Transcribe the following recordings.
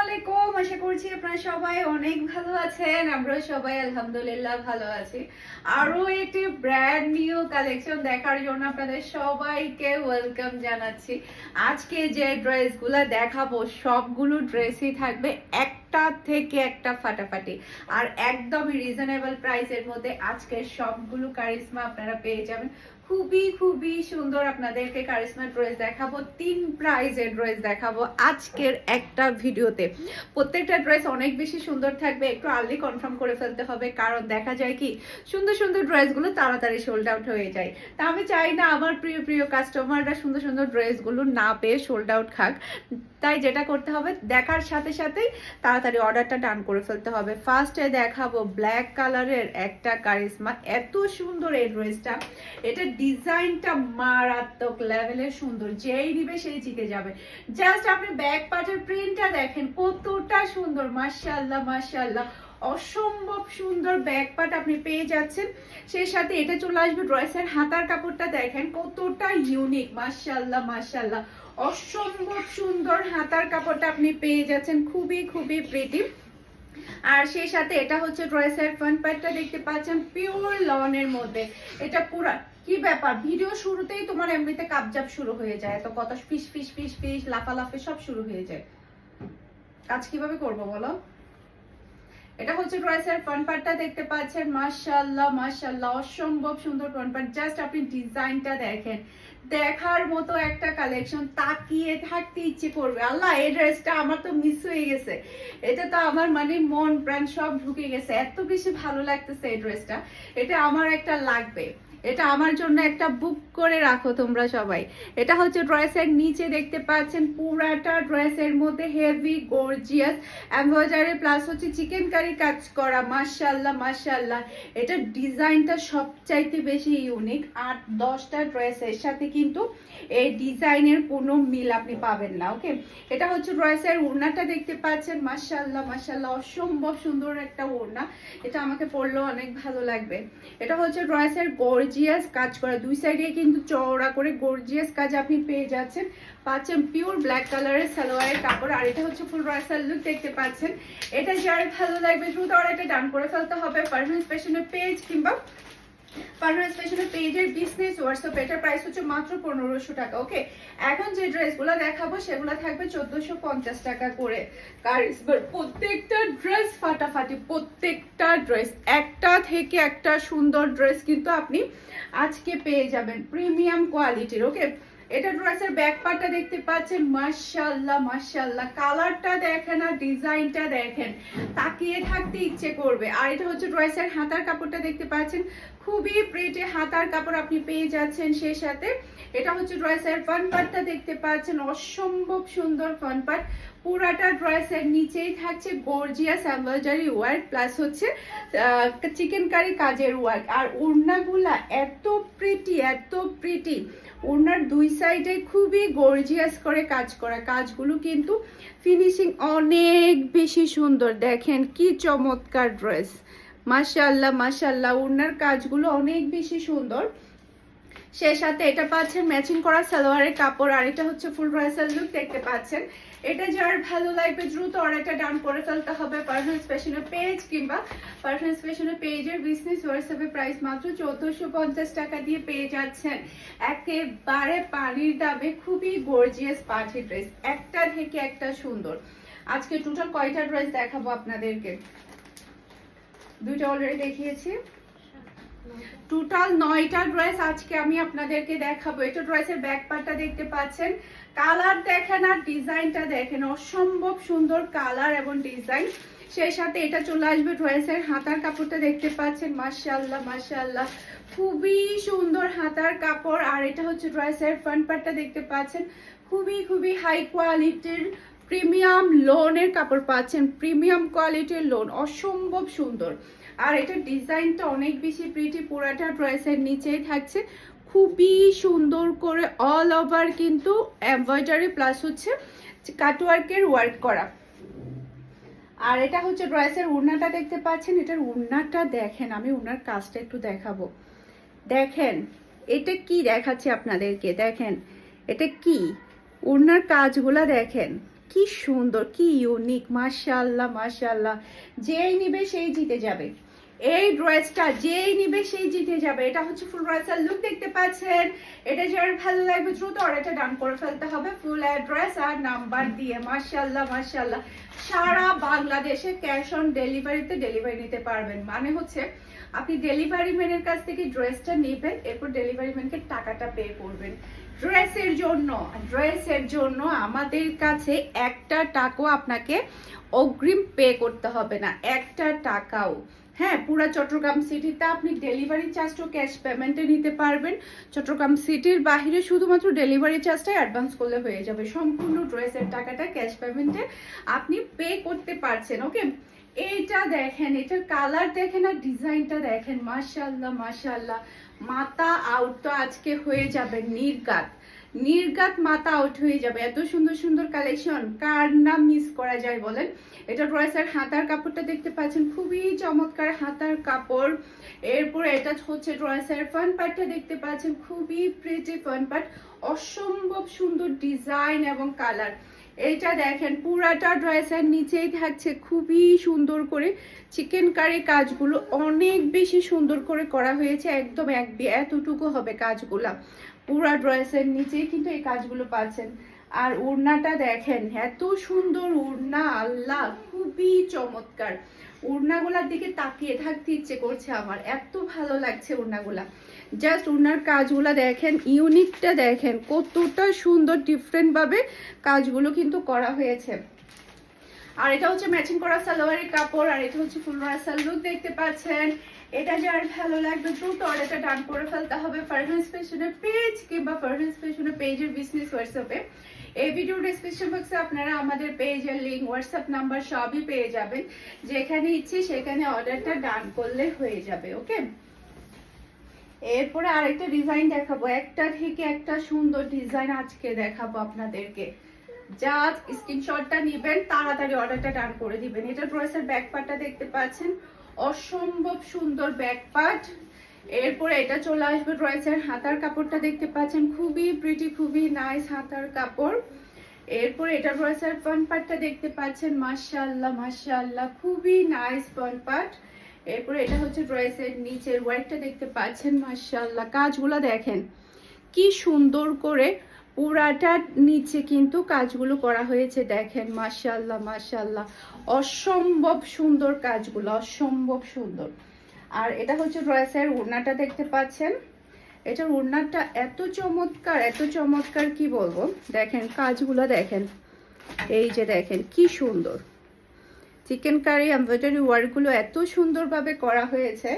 আলাইকুম আশা করছি আপনারা সবাই অনেক ভালো আছেন আমরা সবাই আলহামদুলিল্লাহ ভালো আছি। আরও একটি ব্র্যান্ড নিউ কালেকশন দেখার জন্য আপনাদের সবাইকে ওয়েলকাম জানাচ্ছি। আজকে যে ড্রেসগুলো দেখাবো, সবগুলো ড্রেসই থাকবে একটা থেকে একটা ফাটাফাটি। আর একদমই রিজনেবল প্রাইসের মধ্যে আজকে সবগুলো কারিশমা আপনারা পেয়ে যাবেন। খুবই খুবই সুন্দর আপনাদেরকে কারিশমা ড্রেস দেখাবো, তিন প্রাইজের ড্রেস দেখাবো আজকের একটা ভিডিওতে। প্রত্যেকটা ড্রেস অনেক বেশি সুন্দর থাকবে, একটু আর্লি কনফার্ম করে ফেলতে হবে, কারণ দেখা যায় কি, সুন্দর সুন্দর ড্রেসগুলো তাড়াতাড়ি সোল্ড আউট হয়ে যায়। তা আমি চাই না আমার প্রিয় প্রিয় কাস্টমাররা সুন্দর সুন্দর ড্রেসগুলো না পেয়ে সোল্ড আউট খাক। তাই যেটা করতে হবে, দেখার সাথে সাথেই তাড়াতাড়ি অর্ডারটা ডান করে ফেলতে হবে। ফার্স্টে দেখাবো ব্ল্যাক কালারের একটা কারিশমা, এত সুন্দর এই ড্রেসটা এটা ডিজাইনটা মারাত্মক লেভেলের সুন্দর, যেই নিবে সেই জিতে যাবে। জাস্ট আপনি ব্যাক পার্টের প্রিন্টটা দেখেন, কতটা সুন্দর, মাশাআল্লাহ মাশাআল্লাহ। অসম্ভব সুন্দর ব্যাক পার্ট আপনি পেয়ে যাচ্ছেন। সেই সাথে এটা চলে আসবে ড্রেসের হাতার কাপড়টা দেখেন, কতটা ইউনিক মাশাআল্লাহ মাশাআল্লাহ। অসম্ভব সুন্দর হাতার কাপড়টা আপনি পেয়ে যাচ্ছেন। খুবই খুবই প্রিটি আর সেই সাথে এটা হচ্ছে ড্রেসের ফ্রন্ট পার্টটা দেখতে পাচ্ছেন পিওর লনের মধ্যে। এটা পুরা কি ব্যাপার? ভিডিও শুরুতেই তোমার এমনিতে কাপজাপ শুরু হয়ে যায়। তো কত ফিস ফিস ফিস ফিস, লাফালাফি সব শুরু হয়ে যায়। কাজ কীভাবে করব বলো? এটা হচ্ছে ড্রেসের ফ্রন্ট পার্টটা দেখতে পাচ্ছেন। মাশাআল্লাহ মাশাআল্লাহ, অসম্ভব সুন্দর ফ্রন্ট পার্ট জাস্ট আপনি ডিজাইনটা দেখেন। দেখার মতো একটা কালেকশন তাকিয়ে থাকতে ইচ্ছে করবে। আল্লাহ, এই ড্রেসটা আমার তো মিস হয়ে গেছে। এটা তো আমার মানে মন প্রাণ সব ঢুকে গেছে। এত বেশি ভালো লাগতেছে এই ড্রেসটা এটা আমার একটা লাগবে। এটা আমার জন্য একটা বুক করে রাখো তোমরা সবাই। এটা হচ্ছে ড্রেসের নিচে দেখতে পাচ্ছেন, পুরাটা ড্রেসের মধ্যে হেভি গর্জিয়াস এমব্রয়ডারি প্লাস হচ্ছে চিকেন কারি কাজ করা মাশাল্লাহ মাশাল্লাহ এটা ডিজাইনটা সবচাইতে বেশি ইউনিক আট দশটা ড্রেসের সাথে কিন্তু এই ডিজাইনের কোনো মিল আপনি পাবেন না ওকে এটা হচ্ছে ড্রেসের ওড়নাটা দেখতে পাচ্ছেন মাশাল্লাহ মাশাল্লাহ অসম্ভব সুন্দর একটা ওড়না। এটা আমাকে পরলেও অনেক ভালো লাগবে। এটা হচ্ছে ড্রেসের গর্জিয়াস কাজ করা। দুই সাইডে কিন্তু চওড়া করে গর্জিয়াস কাজ আপনি পেয়ে যাচ্ছেন। পাচ্ছেন পিওর ব্ল্যাক কালারের সালোয়ারের কাপড়। আর এটা হচ্ছে ফুল রয়সাল লুক দেখতে পাচ্ছেন। এটা যার ভালো লাগবে দ্রুত অর্ডারটা ডান করে ফেলতে হবে। পারফরমেন্স ফ্যাশনের পেজ কিংবা পারফরমেন্স পেশনের পেজের বিজনেস হোয়াটসঅ্যাপ এটার প্রাইস হচ্ছে মাত্র পনেরোশো টাকা ওকে এখন যে ড্রেসগুলো দেখাবো, সেগুলো থাকবে চোদ্দশো পঞ্চাশ টাকা করে। কারিজমার প্রত্যেকটা ড্রেস ফাটাফাটি, প্রত্যেকটা ড্রেস একটা থেকে একটা সুন্দর ড্রেস কিন্তু আপনি আজকে পেয়ে যাবেন প্রিমিয়াম কোয়ালিটির ওকে এটা ড্রেসের ব্যাক দেখতে পাচ্ছেন, মাশাআল্লাহ মাশাআল্লাহ। কালারটা দেখেন আর ডিজাইনটা দেখেন। তাকিয়ে থাকতে ইচ্ছে করবে। আর এটা হচ্ছে ড্রেসের হাতার কাপড়টা দেখতে পাচ্ছেন খুবই প্রেটে হাতার কাপড় আপনি পেয়ে যাচ্ছেন সেই সাথে। এটা হচ্ছে ড্রেসের ফ্রন্ট পার্টটা দেখতে পাচ্ছেন। অসম্ভব সুন্দর ফ্রন্ট পার্ট পুরাটা ড্রেসের নিচেই থাকছে। গর্জিয়াস এমব্রয়ডারি ওয়ার্ক প্লাস হচ্ছে চিকেন কারি কাজের ওয়ার্ক আর ওড়নাগুলা এত প্রিটি এত প্রিটি ওড়নার দুই সাইডে খুবই গর্জিয়াস করে কাজ করা। কাজগুলো কিন্তু ফিনিশিং অনেক বেশি সুন্দর। দেখেন কি চমৎকার ড্রেস মাশাল্লাহ মাশাল্লাহ ওড়নার কাজগুলো অনেক বেশি সুন্দর। সে সাথে এটা পাচ্ছেন ম্যাচিং করা সালোয়ারের কাপড়, আর এটা হচ্ছে ফুল ড্রেসের লুক দেখতে পাচ্ছেন। এটা যার ভালো লাগবে দ্রুত অর্ডারটা ডান করে ফেলতে হবে পারফরমেন্স ফ্যাশনের পেজ কিংবা পারফরমেন্স ফ্যাশনের পেজের বিজনেস হোয়াটসঅ্যাপে প্রাইস মাত্র চোদ্দশো পঞ্চাশ টাকা দিয়ে পেয়ে যাচ্ছেন। একেবারে পানির দামে খুবই গর্জিয়াস পার্টি ড্রেস একটা থেকে একটা সুন্দর। আজকে টোটাল কয়টা ড্রেস দেখাবো আপনাদেরকে? দুইটা অলরেডি দেখিয়েছি। টোটাল নয়টা ড্রেস আজকে আমি আপনাদেরকে দেখাবো। এটা ড্রেসের ব্যাক পার্টটা দেখতে পাচ্ছেন। কালার দেখেন আর ডিজাইনটা দেখেন। অসম্ভব সুন্দর কালার এবং ডিজাইন সেই সাথে এটা চলে আসবে ড্রেসের হাতার কাপড়টা দেখতে পাচ্ছেন। মাশাআল্লাহ মাশাআল্লাহ। খুবই সুন্দর হাতার কাপড়। আর এটা হচ্ছে ড্রেসের ফ্রন্ট পার্টটা দেখতে পাচ্ছেন। খুবই খুবই হাই কোয়ালিটির প্রিমিয়াম লোনের কাপড় পাচ্ছেন, প্রিমিয়াম কোয়ালিটির লোন, অসম্ভব সুন্দর। আর এটা ডিজাইনটা অনেক বেশি প্রিটি পুরাটা ড্রেসের নিচেই থাকছে। খুবই সুন্দর করে অল ওভার কিন্তু এমব্রয়ডারি প্লাস হচ্ছে কাটওয়ার্কের ওয়ার্ক করা। আর এটা হচ্ছে ড্রেসের উড়নাটা দেখতে পাচ্ছেন, এটার উড়নাটা দেখেন, আমি উড়নার কাজটা একটু দেখাবো। দেখেন, এটা কি দেখাচ্ছে আপনাদেরকে? দেখেন, এটা কি? উড়নার কাজগুলা দেখেন। কি সুন্দর, কি ইউনিক মাশাল্লাহ মাশাল্লাহ যেই নিবে সেই জিতে যাবে। এই ড্রেসটা যেই নিবে সেই জিতে যাবে। এটা হচ্ছে ফুল ড্রেসের লুক দেখতে পাচ্ছেন? এটা যার ভালো লাগবে দ্রুত অর্ডারটা ডান করে ফেলতে হবে। ফুল অ্যাড্রেস আর নাম্বার দিয়ে মাশাল্লাহ মাশাল্লাহ সারা বাংলাদেশে ক্যাশ অন ডেলিভারিতে ডেলিভারি নিতে পারবেন। মানে হচ্ছে আপনি ডেলিভারি ম্যানের কাছ থেকে ড্রেসটা নেবেন, এরপর ডেলিভারি ম্যানকে টাকাটা পে করবেন। ড্রেসের জন্য ড্রেসের জন্য আমাদের কাছে একটা টাকাও আপনাকে অগ্রিম পে করতে হবে না, একটা টাকাও। হ্যাঁ পুরো চট্টগ্রাম সিটিতে আপনি ডেলিভারি চার্জটাও ক্যাশ পেমেন্টে নিতে পারবেন। চট্টগ্রাম সিটির বাইরে শুধুমাত্র ডেলিভারি চার্জটাই অ্যাডভান্স করলে হয়ে যাবে। সম্পূর্ণ ড্রেসের টাকাটা ক্যাশ পেমেন্টে আপনি পে করতে পারছেন ওকে এইটা দেখেন, এটার কালার দেখেন আর ডিজাইনটা দেখেন। মাশাল্লাহ মাশাল্লাহ মাথা আউট তো আজকে হয়ে যাবে নির্গাত। নির্গাত মাথা আউট হয়ে যাবে। এত সুন্দর সুন্দর কালেকশন কার নাম মিস করা যায় বলেন? এটা ড্রেসের হাতার কাপড়টা দেখতে পাচ্ছেন। খুবই চমৎকার হাতার কাপড়। এরপর এটা হচ্ছে ড্রেসের ফান পার্টটা দেখতে পাচ্ছেন। খুবই প্রিটি ফান পার্ট অসম্ভব সুন্দর ডিজাইন এবং কালার এইটা দেখেন, পুরাটা ড্রেসের নিচেই থাকছে খুবই সুন্দর করে চিকেন কারি কাজগুলো অনেক বেশি সুন্দর করে করা হয়েছে, একদম এক এতটুকু হবে কাজগুলা। পুরা ড্রেসের নিচেই কিন্তু এই কাজগুলো পাচ্ছেন। আর ওড়নাটা দেখেন, এত সুন্দর ওড়না আল্লাহ, খুবই চমৎকার। ওড়নাগুলার দিকে তাকিয়ে থাকতে ইচ্ছে করছে আমার, এত ভালো লাগছে ওড়নাগুলা জাস্ট ওনার কাজগুলো দেখেন ইউনিকটা দেখেন, কতটা সুন্দর ডিফারেন্ট ভাবে কাজগুলো কিন্তু করা হয়েছে। আর এটা হচ্ছে ম্যাচিং করা সালোয়ারের কাপড়, আর এটা হচ্ছে ফুল রাসাল লুক দেখতে পাচ্ছেন। এটা যার ভালো লাগবে দ্রুত অর্ডারটা ডান করে ফেলতে হবে ফারহান স্পেশনের পেজ কিংবা ফারহান স্পেশনের পেজের বিজনেস হোয়াটসঅ্যাপে এই ভিডিওর ডিসক্রিপশন বক্সে আপনারা আমাদের পেজের লিঙ্ক হোয়াটসঅ্যাপ নাম্বার সবই পেয়ে যাবেন। যেখানে ইচ্ছে সেখানে অর্ডারটা ডান করলে হয়ে যাবে ওকে এরপরে আরেকটা ডিজাইন দেখাবো। একটা থেকে একটা সুন্দর ডিজাইন আজকে দেখাবো আপনাদেরকে। যা স্ক্রিনশটটা নেবেন, তাড়াতাড়ি অর্ডারটা ডান করে দিবেন। এটা ড্রেসের ব্যাক পার্টটা দেখতে পাচ্ছেন। অসম্ভব সুন্দর ব্যাক পার্ট এরপরে এটা চলে আসবে ড্রেসের হাতার কাপড়টা দেখতে পাচ্ছেন। খুবই প্রিটি খুবই নাইস হাতার কাপড়। এরপরে এটা ড্রেসের ফ্রন্ট পার্টটা দেখতে পাচ্ছেন। মাশাআল্লাহ মাশাআল্লাহ, খুবই নাইস ফ্রন্ট পার্ট এরপরে এটা হচ্ছে ড্রেসের নিচের ওয়ার্কটা দেখতে পাচ্ছেন, মাশাআল্লাহ। কাজগুলো দেখেন, কি সুন্দর করে পুরাটার নিচে কিন্তু কাজগুলো করা হয়েছে, দেখেন, মাশাআল্লাহ মাশাআল্লাহ। অসম্ভব সুন্দর কাজগুলো, অসম্ভব সুন্দর। আর এটা হচ্ছে ড্রেসের ওড়নাটা দেখতে পাচ্ছেন। এটার ওড়নাটা এত চমৎকার এত চমৎকার, কি বলব? দেখেন, কাজগুলো দেখেন। এই যে দেখেন, কি সুন্দর। চিকেন কারি এমব্রয়ডারি ওয়ার্কগুলো এত সুন্দরভাবে করা হয়েছে।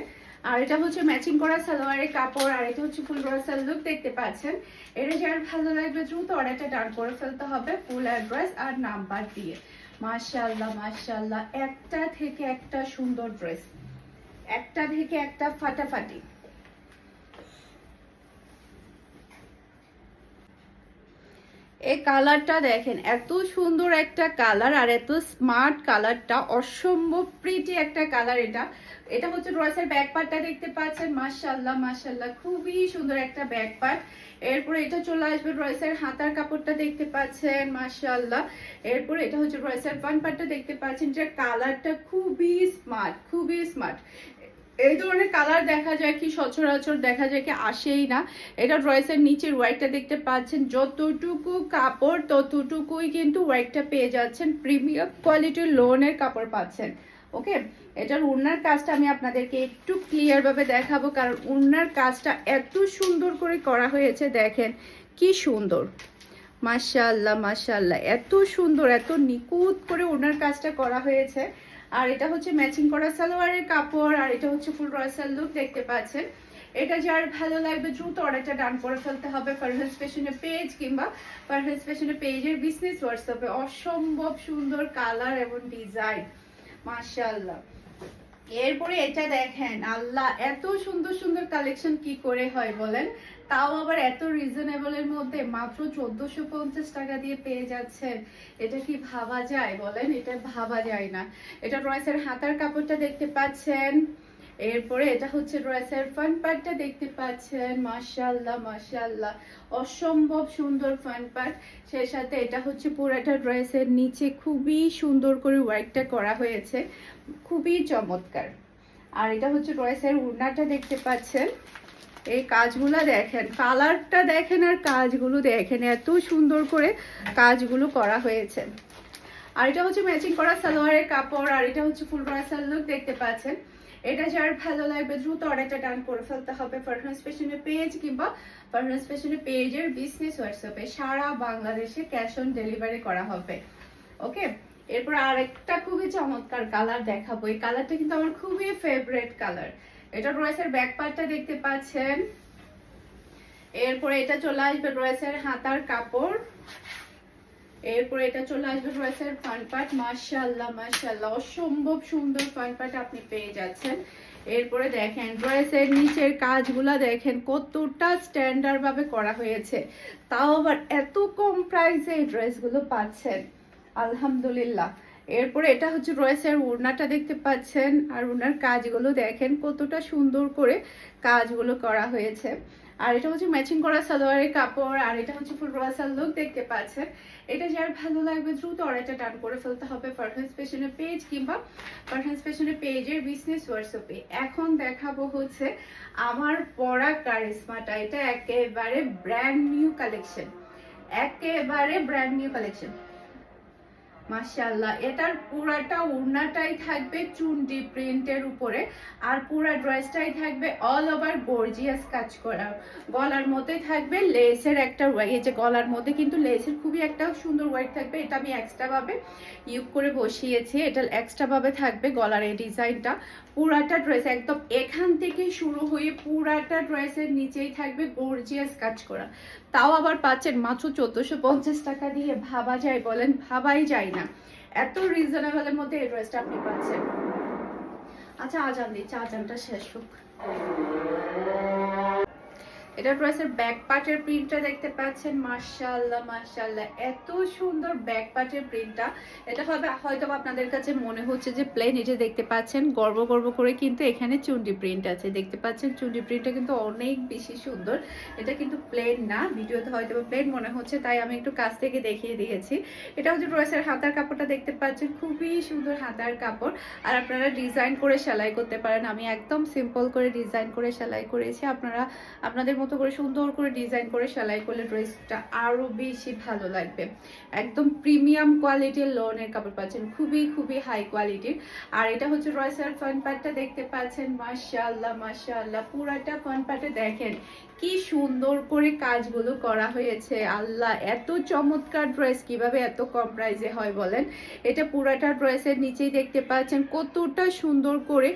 আর এটা হচ্ছে ম্যাচিং করা সালোয়ারের কাপড়, আর এটা হচ্ছে ফুল ব্রাসাল লুক দেখতে পাচ্ছেন? এটা যার ভালো লাগবে দ্রুত অর্ডারটা ডান করে ফেলতে হবে ফুল অ্যাড্রেস আর নাম্বার দিয়ে। মাশাআল্লাহ মাশাআল্লাহ। একটা থেকে একটা সুন্দর ড্রেস একটা থেকে একটা ফাটাফাটি। এই কালারটা দেখেন, এত সুন্দর একটা কালার আর এত স্মার্ট কালারটা, অসম্ভব প্রিটি একটা কালার এটা। এটা হচ্ছে ড্রেসের ব্যাক পার্টটা দেখতে পাচ্ছেন, মাশাআল্লাহ মাশাআল্লাহ, খুবই সুন্দর একটা ব্যাক পার্ট এরপরে এটা চলে আসবে ড্রেসের হাতার কাপড়টা দেখতে পাচ্ছেন, মাশাআল্লাহ। এরপরে এটা হচ্ছে ড্রেসের ফ্রন্ট পার্টটা দেখতে পাচ্ছেন, যে কালারটা খুবই স্মার্ট খুবই স্মার্ট এই ধরনের কালার দেখা যায় কি, সচরাচর দেখা যায় কি আসেই না। এটা ড্রেসের নিচের ওয়াইটটা দেখতে পাচ্ছেন। যতটুকু কাপড়, ততটুকুই কিন্তু ওয়াইটটা পেয়ে যাচ্ছেন। প্রিমিয়াম কোয়ালিটির লোনের কাপড় পাচ্ছেন। ওকে এটার উন্নার কাজটা আমি আপনাদেরকে একটু ক্লিয়ার ভাবে দেখাবো। কারণ উন্নার কাজটা এত সুন্দর করে করা হয়েছে, দেখেন। কি সুন্দর। মাশাআল্লাহ মাশাআল্লাহ। এত সুন্দর, এত নিখুঁত করে ওনার কাজটা করা হয়েছে। আর এটা হচ্ছে ম্যাচিং করা সালোয়ারের কাপড়, আর এটা হচ্ছে ফুল রয়সাল লুক দেখতে পাচ্ছেন। এটা যার ভালো লাগবে দ্রুত অর্ডারটা ডান করে ফেলতে হবে ফারহাস ফ্যাশনের পেজ কিংবা ফারহাস ফ্যাশনের পেজের বিজনেস হোয়াটসঅ্যাপে অসম্ভব সুন্দর কালার এবং ডিজাইন মাশাআল্লাহ। এরপরে এটা দেখেন, আল্লাহ এত সুন্দর সুন্দর কালেকশন কি করে হয় বলেন? তাও আবার এত রিজনেবল এর মধ্যে মাত্র চোদ্দশো পঞ্চাশ টাকা দিয়ে পেয়ে যাচ্ছেন। এটা কি ভাবা যায় বলেন? এটা ভাবা যায় না। এটা রয়েসের হাতার কাপড়টা দেখতে পাচ্ছেন। এরপরে এটা হচ্ছে ড্রেসের ফ্রন্ট পার্টটা দেখতে পাচ্ছেন। মাশাআল্লাহ মাশাআল্লাহ। অসম্ভব সুন্দর ফ্রন্ট পার্ট সেই সাথে এটা হচ্ছে পুরাটা ড্রেসের নিচে খুবই সুন্দর করে ওয়ার্কটা করা হয়েছে। খুবই চমৎকার। আর এটা হচ্ছে ড্রেসের উড়নাটা দেখতে পাচ্ছেন। এই কাজগুলো দেখেন, কালারটা দেখেন আর কাজগুলো দেখেন। এত সুন্দর করে কাজগুলো করা হয়েছে। আর এটা হচ্ছে ম্যাচিং করা সালোয়ারের কাপড়, আর এটা হচ্ছে ফুল ব্রাসাল লুক দেখতে পাচ্ছেন। এটা যার ভালো লাগবে, দ্রুত অর্ডারটা ডান করে ফেলতে হবে ফারহান্স ফ্যাশনের পেজ কিংবা ফারহান্স ফ্যাশনের পেজের বিজনেস হোয়াটসঅ্যাপে সারা বাংলাদেশে ক্যাশ অন ডেলিভারি করা হবে। ওকে এরপর আরেকটা খুবই চমৎকার কালার দেখাবো। এই কালারটা কিন্তু আমার খুবই ফেভারিট কালার এটা ড্রেসের ব্যাক পার্টটা দেখতে পাচ্ছেন। এরপরে এটা চলে আসবে ড্রেসের হাতার কাপড়। এরপরে এটা চলে আসবে ড্রেসের ফ্রন্ট পার্ট মাশাআল্লাহ মাশাআল্লাহ। অসম্ভব সুন্দর ফ্রন্ট আপনি পেয়ে যাচ্ছেন। এরপরে দেখেন ড্রেসের নিচের কাজগুলা দেখেন, কতটা স্ট্যান্ডার্ড ভাবে করা হয়েছে। তাও আবার এত কম প্রাইসে এই ড্রেসগুলো পাচ্ছেন। আলহামদুলিল্লাহ। এরপরে এটা হচ্ছে ড্রেসের উড়নাটা দেখতে পাচ্ছেন। আর উনার কাজগুলো দেখেন কতটা সুন্দর করে কাজগুলো করা হয়েছে। আর এটা হচ্ছে ম্যাচিং করা সালোয়ারের কাপড়, আর এটা হচ্ছে ফুল রাসাল লুক দেখতে পাচ্ছেন। এটা যার ভালো লাগবে, দ্রুত অর্ডারটা ডান করে ফেলতে হবে পারফেন্স ফ্যাশনের পেজ কিংবা পারফেন্স ফ্যাশনের পেজের বিজনেস হোয়াটসঅ্যাপে এখন দেখাবো হচ্ছে আমার পরা কারিশমাটা। এটা একেবারে ব্র্যান্ড নিউ কালেকশন একেবারে ব্র্যান্ড নিউ কালেকশন মাশাআল্লাহ, এটার পুরাটা উড়নাটাই থাকবে চুনটি প্রিন্টের উপরে আর পুরা ড্রেসটাই থাকবে অল ওভার গর্জিয়াস কাজ করা। গলার মধ্যে থাকবে লেসের একটা ওয়াই যে গলার মধ্যে কিন্তু লেসের খুবই একটা সুন্দর ওয়াইট থাকবে, এটা আমি এক্সট্রা ভাবে ইউজ করে বসিয়েছি, এটা এক্সট্রা ভাবে থাকবে গলার এই ডিজাইনটা। পুরাটা ড্রেস একদম এখান থেকে শুরু হয়ে পুরাটা ড্রেসের নিচেই থাকবে গর্জিয়াস কাজ করা। তাও আবার পাচ্ছেন মাত্র চোদ্দশো পঞ্চাশ টাকা দিয়ে ভাবা যায় বলেন, ভাবাই যায় না। এত রিজনেবলের মধ্যে এই ড্রেসটা আপনি পাচ্ছেন। আচ্ছা আজান দিচ্ছে, আজানটা শেষ হোক। এটা ড্রেসের ব্যাক পার্টের প্রিন্টটা দেখতে পাচ্ছেন। মাশাআল্লাহ মাশাআল্লাহ। এত সুন্দর ব্যাক পার্টের প্রিন্টটা এটা হবে হয়তো আপনাদের কাছে মনে হচ্ছে যে প্লেন এটা দেখতে পাচ্ছেন, গর্ব গর্ব করে কিন্তু এখানে চুন্ডি প্রিন্ট আছে। দেখতে পাচ্ছেন, চুন্ডি প্রিন্টটা কিন্তু অনেক বেশি সুন্দর। এটা কিন্তু প্লেন না, ভিডিওতে হয়তো প্লেন মনে হচ্ছে, তাই আমি একটু কাছ থেকে দেখিয়ে দিয়েছি। এটা হচ্ছে ড্রেসের হাতার কাপড়টা দেখতে পাচ্ছেন, খুবই সুন্দর হাতার কাপড়। আর আপনারা ডিজাইন করে সেলাই করতে পারেন। আমি একদম সিম্পল করে ডিজাইন করে সেলাই করেছি। আপনারা, আপনাদের মতো করে সুন্দর করে ডিজাইন করে সেলাই করলে ড্রেসটা আরও বেশি ভালো লাগবে। একদম প্রিমিয়াম কোয়ালিটির লোনের কাপড় পাচ্ছেন, খুবই খুবই হাই কোয়ালিটির আর এটা হচ্ছে রয়সার ফ্রন্ট পার্টটা দেখতে পাচ্ছেন, মাশাআল্লাহ মাশাআল্লাহ, পুরাটা ফ্রন্ট পার্টে দেখেন। কি সুন্দর করে কাজগুলো করা হয়েছে। আল্লাহ, এত চমৎকার ড্রেস কীভাবে এত কম প্রাইসে হয় বলেন? এটা পুরাটা ড্রেসের নিচেই দেখতে পাচ্ছেন। কতটা সুন্দর করে,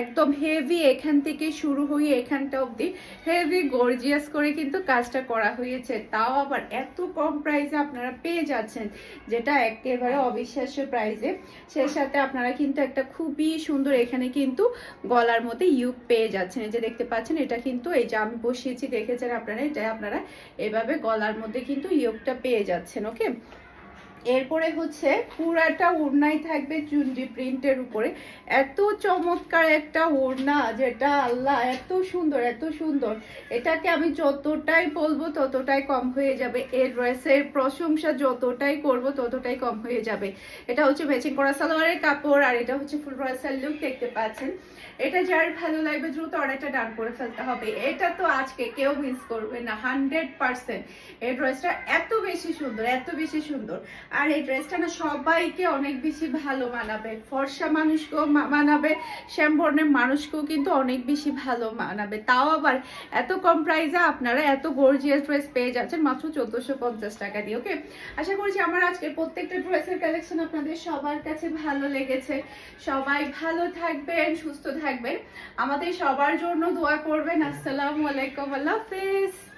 একদম হেভি এখান থেকে শুরু হয়ে এখানটা অবধি হেভি গর্জিয়াস করে কিন্তু কাজটা করা হয়েছে। তাও আবার এত কম প্রাইসে আপনারা পেয়ে যাচ্ছেন, যেটা একেবারে অবিশ্বাস্য প্রাইসে সে সাথে আপনারা কিন্তু একটা খুবই সুন্দর এখানে কিন্তু গলার মধ্যে ইউক পেয়ে যাচ্ছেন। যে দেখতে পাচ্ছেন, এটা কিন্তু এই যে আমি বসিয়েছি দেখেছেন আপনারা এটা আপনারা এভাবে গলার মধ্যে কিন্তু ইয়োগটা পেয়ে যাচ্ছেন ওকে এরপরে হচ্ছে পুরাটা ওড়নাই থাকবে চুন্ডি প্রিন্টের উপরে। এত চমৎকার একটা ওড়না, যেটা আল্লাহ, এত সুন্দর এত সুন্দর। এটাকে আমি যতটাই বলব ততটাই কম হয়ে যাবে। এর ড্রেসের প্রশংসা যতটাই করব ততটাই কম হয়ে যাবে। এটা হচ্ছে ম্যাচিং করা সালোয়ারের কাপড় আর এটা হচ্ছে ফুল ড্রেসের লুক দেখতে পাচ্ছেন। এটা যার ভালো লাগবে দ্রুত অর্ডারটা ডান করে ফেলতে হবে। এটা তো আজকে কেউ মিস করবে না হান্ড্রেড পার্সেন্ট এই ড্রেসটা এত বেশি সুন্দর, এত বেশি সুন্দর। আর এই ড্রেসটা না সবাইকে অনেক বেশি ভালো মানাবে। ফর্সা মানুষকেও মানাবে শ্যামবর্ণের মানুষকেও কিন্তু অনেক বেশি ভালো মানাবে। তাও আবার এত কম প্রাইসে আপনারা এত গর্জিয়াস ড্রেস পেয়ে যাচ্ছেন মাত্র চোদ্দশো পঞ্চাশ টাকা দিয়ে ওকে আশা করছি আমার আজকের প্রত্যেকটা ড্রেসের কালেকশন আপনাদের সবার কাছে ভালো লেগেছে। সবাই ভালো থাকবেন, সুস্থ থাকবেন। আমাদের সবার জন্য দোয়া করবেন। আসসালামু আলাইকুম, আল্লাহ হাফেজ।